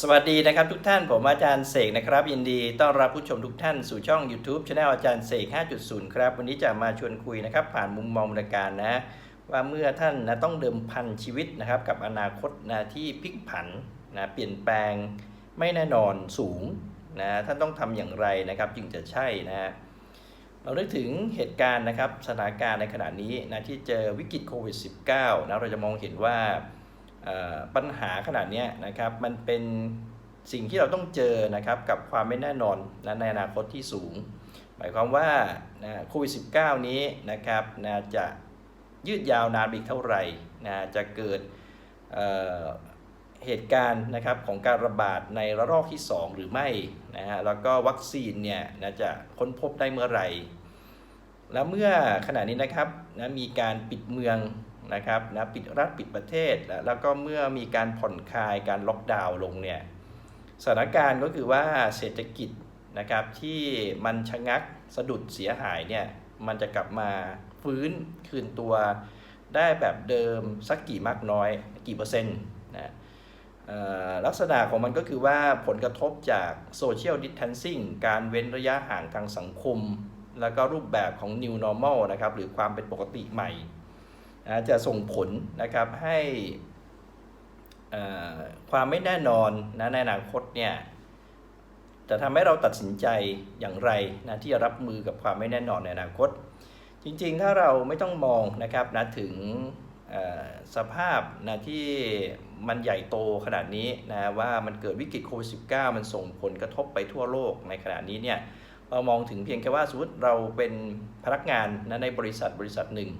สวัสดีนะครับทุกท่านผมอาจารย์เสกนะครับ ยินดีต้อนรับผู้ชมทุกท่านสู่ช่อง YouTube Channel อาจารย์เสก 5.0 ครับ วันนี้จะมาชวนคุยนะครับ ผ่านมุมมองรายการนะ ว่าเมื่อท่านนะต้องเดิมพันชีวิตนะครับ กับอนาคตนะที่พลิกผันนะเปลี่ยนแปลงไม่แน่นอนสูงนะท่านต้องทำอย่างไรนะครับ จึงจะใช่นะเรานึกถึงเหตุการณ์นะครับสถานการณ์ในขณะนี้นะที่เจอวิกฤตโควิด -19 นะเราจะมองเห็นว่า ปัญหาขนาดนี้นะครับมันเป็นสิ่งที่เราต้องเจอนะครับกับความไม่แน่นอนนะในอนาคตที่สูง หมายความว่าโควิด -19 นี้นะครับนะจะยืดยาวนานอีกเท่าไหร่นะจะเกิดเเหตุการณ์นะครับของการระบาดในระลอกที่ 2 หรือไม่นะฮะแล้วก็วัคซีนเนี่ยนะจะค้นพบได้เมื่อไหร่ แล้วเมื่อขณะนี้นะครับนะมีการปิดเมือง นะครับนะปิดรัฐปิดประเทศแล้วแล้วก็เมื่อมีการผ่อนคลายการล็อกดาวน์ลงเนี่ยสถานการณ์ก็คือว่าเศรษฐกิจนะครับที่มันชะงักสะดุดเสียหายเนี่ยมันจะกลับมาฟื้นคืนตัวได้แบบเดิมสักกี่มากน้อยกี่เปอร์เซ็นต์นะลักษณะของมันก็คือว่าผลกระทบจากโซเชียลดิส a ทนซิ่งการเว้นระยะห่างทางสังคม แล้วก็รูปแบบของ New Normal นะครับหรือความเป็นปกติใหม่ นะจะส่งผลนะครับให้ความไม่แน่นอนนะในอนาคตเนี่ยจะทำให้เราตัดสินใจอย่างไรนะที่จะรับมือกับความไม่แน่นอนในอนาคต จริงๆ ถ้าเราไม่ต้องมองนะครับนะถึงสภาพนะที่มันใหญ่โตขนาดนี้นะว่ามันเกิดวิกฤตโควิด -19 มันส่งผลกระทบไปทั่วโลกในขณะนี้เนี่ยเรามองถึงเพียงแค่ว่าสมมติเราเป็นพนักงานนะในบริษัทบริษัทหนึ่ง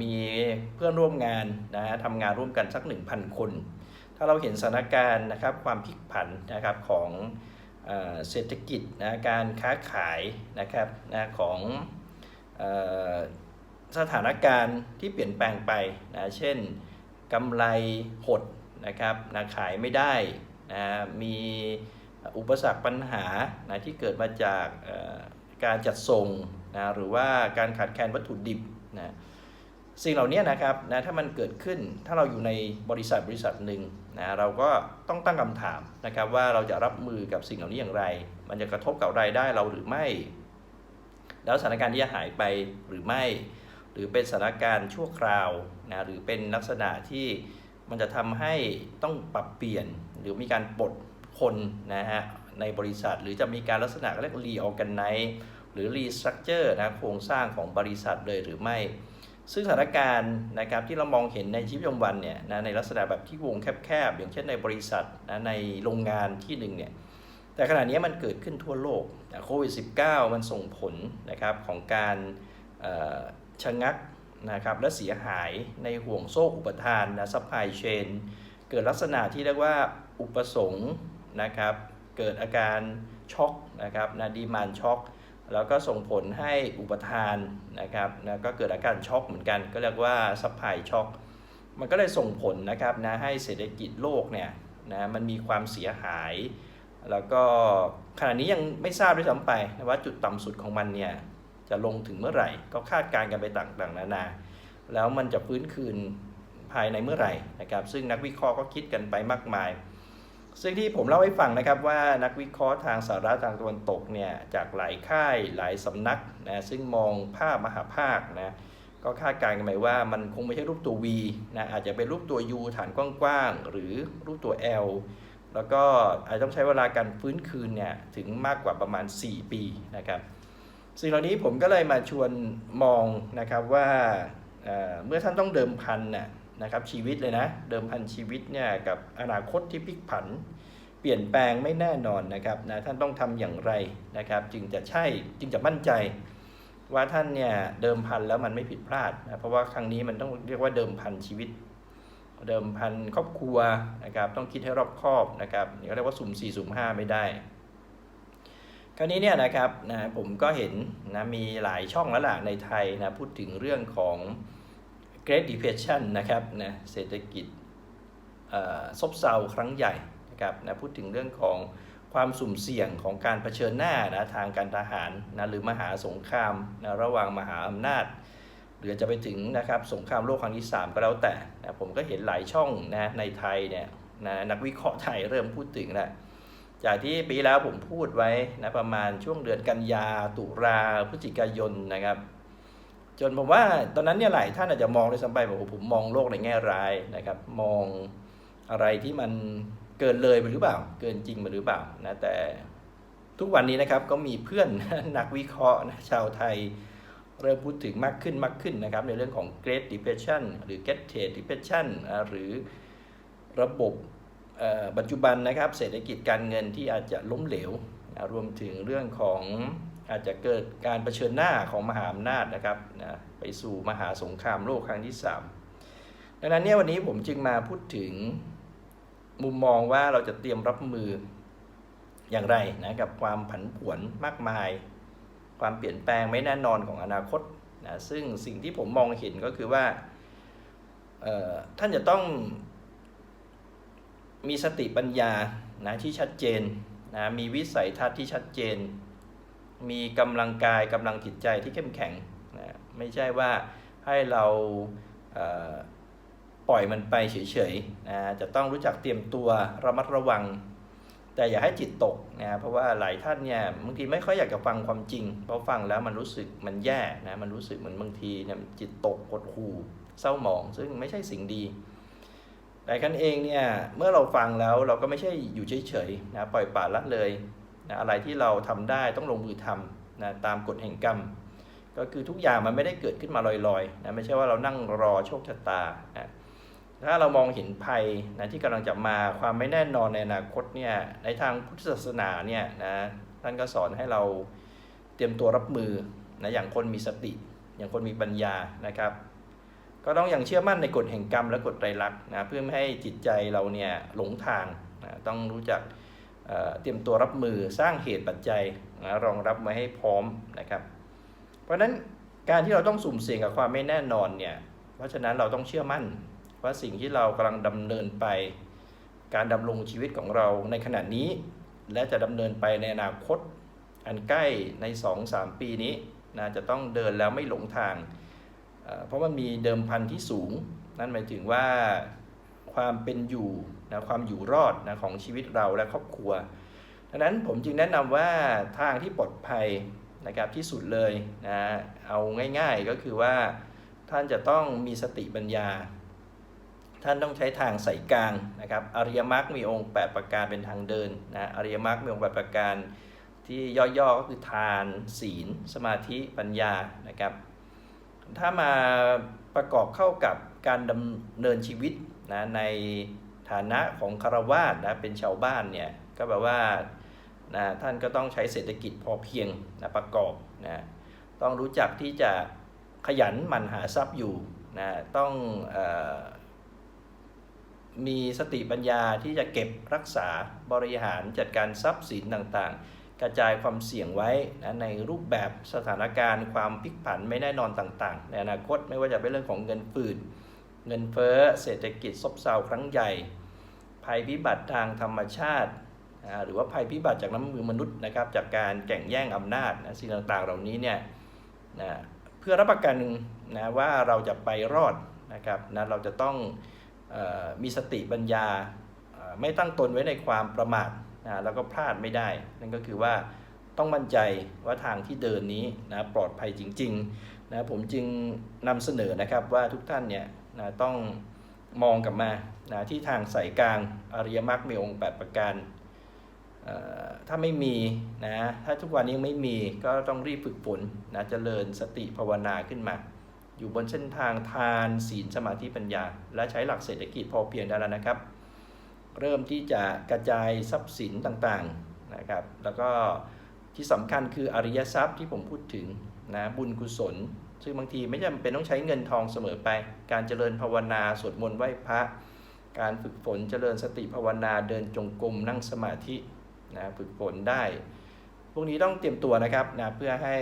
มีเพื่อนร่วมงานนะฮะทำงานร่วมกันสัก 1,000 คน ถ้าเราเห็นสถานการณ์นะครับความพลิกผันนะครับของเศรษฐกิจนะการค้าขายนะครับนะของอสถานการณ์ที่เปลี่ยนแปลงไปนะเช่นกำไรหดนะครับนะขายไม่ได้นะมีอุปสรรคปัญหานะที่เกิดมาจากการจัดส่งนะหรือว่าการขาดแคลนวัตถุดิบนะ สิ่งเหล่านี้นะครับนะถ้ามันเกิดขึ้นถ้าเราอยู่ในบริษัทบริษัทหนึ่งนะเราก็ต้องตั้งคำถามนะครับว่าเราจะรับมือกับสิ่งเหล่านี้อย่างไร มันจะกระทบกับรายได้เราหรือไม่ แล้วสถานการณ์ที่จะหายไปหรือไม่ หรือเป็นสถานการณ์ชั่วคราวนะหรือเป็นลักษณะที่มันจะทำให้ต้องปรับเปลี่ยนหรือมีการปลดคนนะฮะในบริษัท หรือจะมีการลักษณะเรียกรีออแกนไนหรือรีสตรัคเจอร์นะโครงสร้างของบริษัทเลยหรือไม่ ซึ่งสถานการณ์นะครับที่เรามองเห็นในชีวิตประจำวันเนี่ยนะในลักษณะแบบที่วงแคบๆอย่างเช่นในบริษัทนะในโรงงานที่หนึ่งเนี่ยแต่ขณะนี้มันเกิดขึ้นทั่วโลกโควิด -19 มันส่งผลนะครับของการชะงักนะครับและเสียหายในห่วงโซ่อุปทานนะซัพพลายเชนเกิดลักษณะที่เรียกว่าอุปสงค์นะครับเกิดอาการช็อกนะครับนะดีมานช็อก แล้วก็ส่งผลให้อุปทานนะครับนะก็เกิดอาการช็อกเหมือนกัน ก็เรียกว่าซัพพลายช็อกมันก็เลยส่งผลนะครับนะให้เศรษฐกิจโลกเนี่ยนะมันมีความเสียหาย แล้วก็ขณะนี้ยังไม่ทราบด้วยซ้ำไปนะว่าจุดต่ำสุดของมันเนี่ยจะลงถึงเมื่อไหร่ ก็คาดการณ์กันไปต่างๆนานา แล้วมันจะฟื้นคืนภายในเมื่อไหร่นะครับซึ่งนักวิเคราะห์ก็คิดกันไปมากมาย ซึ่งที่ผมเล่าให้ฟังนะครับว่านักวิเคราะห์ทางสหรัฐทางตะวันตกเนี่ยจากหลายค่ายหลายสำนักนะซึ่งมองภาพมหาภาคนะก็คาดการณ์กันไปว่ามันคงไม่ใช่รูปตัว V นะอาจจะเป็นรูปตัว U ฐานกว้างๆ หรือรูปตัว L แล้วก็อาจจะต้องใช้เวลาการฟื้นคืนเนี่ยถึงมากกว่าประมาณ 4 ปีนะครับสิ่งเหล่านี้ผมก็เลยมาชวนมองนะครับว่าเเมื่อท่านต้องเดิมพันน่ะ นะครับชีวิตเลยนะ เดิมพันชีวิตเนี่ยกับอนาคตที่พลิกผัน เปลี่ยนแปลงไม่แน่นอนนะครับนะท่านต้องทำอย่างไรนะครับ จึงจะใช่จึงจะมั่นใจ ว่าท่านเนี่ยเดิมพันแล้วมันไม่ผิดพลาดนะเพราะว่าครั้งนี้มันต้องเรียกว่าเดิมพันชีวิต เดิมพันครอบครัวนะครับต้องคิดให้รอบคอบนะครับนี่ก็เรียกว่าสุ่มสี่สุ่มห้าไม่ได้คราวนี้เนี่ยนะครับนะผมก็เห็นนะมีหลายช่องแล้วล่ะในไทยนะพูดถึงเรื่องของ Great Depression นะครับนะเศรษฐกิจซบเซาครั้งใหญ่นะครับนะพูดถึงเรื่องของความสุ่มเสี่ยงของการเผชิญหน้านะทางการทหารนะหรือมหาสงครามนะระหว่างมหาอำนาจ หรือจะไปถึงนะครับสงครามโลกครั้งที่ 3 ก็แล้วแต่นะผมก็เห็นหลายช่องนะในไทยเนี่ยนะนักวิเคราะห์ไทยเริ่มพูดถึงแล้วจากที่ปีแล้วผมพูดไว้นะประมาณช่วงเดือนกันยาตุลาพฤศจิกายนนะครับ จนผมว่าตอนนั้นเนี่ยหลายท่านอาจจะมองด้วยซ้ำไปบอกผมมองโลกในแง่ร้ายนะครับ มองอะไรที่มันเกินเลยไปหรือเปล่า เกินจริงไปหรือเปล่านะแต่ทุกวันนี้นะครับก็มีเพื่อนนักวิเคราะห์นะชาวไทยเริ่มพูดถึงมากขึ้นมากขึ้นนะครับ ในเรื่องของ Great Depression หรือ Great Depression หรือระบบเอ่อปัจจุบันนะครับ เศรษฐกิจการเงินที่อาจจะล้มเหลว รวมถึงเรื่องของ อาจจะเกิดการเผชิญหน้าของมหาอำนาจนะครับนะไปสู่มหาสงครามโลกครั้งที่ 3 ดังนั้นเนี่ยวันนี้ผมจึงมาพูดถึงมุมมองว่าเราจะเตรียมรับมืออย่างไรนะกับความผันผวนมากมาย ความเปลี่ยนแปลงไม่แน่นอนของอนาคตนะซึ่งสิ่งที่ผมมองเห็นก็คือว่าท่านจะต้องมีสติปัญญานะที่ชัดเจนนะมีวิสัยทัศน์ที่ชัดเจน มีกำลังกายกำลังจิตใจที่เข้มแข็งนะไม่ใช่ว่าให้เราเปล่อยมันไปเฉยๆนะจะต้องรู้จักเตรียมตัวระมัดระวัง แต่อย่าให้จิตตกนะเพราะว่าหลายท่านเนี่ยบางทีไม่ค่อยอยากจะฟังความจริงเพราะฟังแล้วมันรู้สึกมันแย่นะมันรู้สึกเหมือนบางทีเนี่ยจิตตกหดหู่เศร้าหมอง ซึ่งไม่ใช่สิ่งดีแต่กันเองเนี่ยเมื่อเราฟังแล้วเราก็ไม่ใช่อยู่เฉยๆนะปล่อยปละละเลย นะอะไรที่เราทำได้ต้องลงมือทำนะตามกฎแห่งกรรม ก็คือทุกอย่างมันไม่ได้เกิดขึ้นมาลอยๆนะไม่ใช่ว่าเรานั่งรอโชคชะตานะถ้าเรามองเห็นภัยนะที่กำลังจะมาความไม่แน่นอนในอนาคตเนี่ยในทางพุทธศาสนาเนี่ยนะท่านก็สอนให้เราเตรียมตัวรับมือนะอย่างคนมีสติ อย่างคนมีปัญญานะครับ ก็ต้องอย่างเชื่อมั่นในกฎแห่งกรรมและกฎไตรลักษณ์นะเพื่อไม่ให้จิตใจเราเนี่ยหลงทางนะต้องรู้จัก เตรียมตัวรับมือสร้างเหตุปัจจัยนะรองรับไว้ให้พร้อมนะครับ เพราะฉะนั้นการที่เราต้องสุ่มเสี่ยงกับความไม่แน่นอนเนี่ยเพราะฉะนั้นเราต้องเชื่อมั่นว่าสิ่งที่เรากำลังดำเนินไป การดำรงชีวิตของเราในขณะนี้ และจะดำเนินไปในอนาคต อันใกล้ใน 2-3 ปีนี้นะจะต้องเดินแล้วไม่หลงทาง เพราะมันมีเดิมพันที่สูง นั่นหมายถึงว่าความเป็นอยู่นะความอยู่รอดนะของชีวิตเราและครอบครัวดังนั้นผมจึงแนะนำว่าทางที่ปลอดภัยนะครับที่สุดเลยนะเอาง่ายๆก็คือว่าท่านจะต้องมีสติปัญญา ท่านต้องใช้ทางสายกลางนะครับอริยมรรคมีองค์ 8 ประการเป็นทางเดินนะอริยมรรคมีองค์ 8 ประการที่ย่อๆก็คือทานศีล สมาธิปัญญานะครับ ถ้ามาประกอบเข้ากับการดำเนินชีวิตนะใน ฐานะของคารวาสนะเป็นชาวบ้านเนี่ยก็แปลว่านะท่านก็ต้องใช้เศรษฐกิจพอเพียงนะประกอบนะต้องรู้จักที่จะขยันหมั่นหาทรัพย์อยู่นะต้องอมีสติปัญญาที่จะเก็บรักษาบริหารจัดการทรัพย์สินต่างๆ กระจายความเสี่ยงไว้นะในรูปแบบสถานการณ์ความพลิกผันไม่แน่นอนต่างๆ ในอนาคตไม่ว่าจะเป็นเรื่องของเงินฝืด เงินเฟ้อเศรษฐกิจซบเซาครั้งใหญ่ ภัยพิบัติทางธรรมชาติ หรือว่าภัยพิบัติจากน้ำมือมนุษย์นะครับ จากการแข่งแย่งอำนาจนะสิ่งต่างๆ เหล่านี้เนี่ยนะเพื่อรับประกันนะว่าเราจะไปรอดนะครับนะเราจะต้องออมีสติปัญญาไม่ตั้งตนไว้ในความประมาทนะแล้วก็พลาดไม่ได้ นั่นก็คือว่าต้องมั่นใจว่าทางที่เดินนี้นะปลอดภัยจริงๆนะผมจึงนำเสนอนะครับว่าทุกท่านเนี่ย นะต้องมองกลับมานะที่ทางสายกลางอริยมรรคมีองค์ 8 ประการเอ่อถ้าไม่มีนะถ้าทุกวันนี้ยังไม่มีก็ต้องรีบฝึกฝนนะเจริญสติภาวนาขึ้นมา อยู่บนเส้นทางทานศีลสมาธิปัญญา และใช้หลักเศรษฐกิจพอเพียงได้แล้วนะครับ เริ่มที่จะกระจายทรัพย์สินต่างๆนะครับ แล้วก็ ที่สำคัญคืออริยทรัพย์ที่ผมพูดถึงนะบุญกุศล ซึ่งบางทีไม่จำเป็นต้องใช้เงินทองเสมอไป การเจริญภาวนาสวดมนต์ไหว้พระ การฝึกฝนเจริญสติภาวนาเดินจงกรมนั่งสมาธินะฝึกฝนได้ พวกนี้ต้องเตรียมตัวนะครับนะเพื่อให้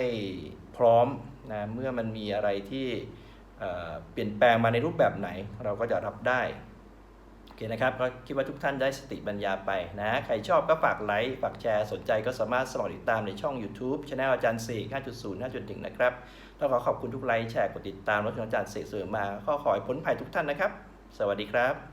พร้อมนะเมื่อมันมีอะไรที่เปลี่ยนแปลงมาในรูปแบบไหนเราก็จะรับได้ นะครับ ก็คิดว่าทุกท่านได้สติปัญญาไปนะ ใครชอบก็ฝากไลค์ ฝากแชร์ สนใจก็สามารถสมัครติดตามในช่อง YouTube ช anel อาจารย์เสก5.0 5.1 นะครับ ต้องขอขอบคุณทุกไลค์ แชร์ กดติดตามรับชมอาจารย์เสกเสมอมาก็ขอให้พ้นภัยทุกท่านนะครับ สวัสดีครับ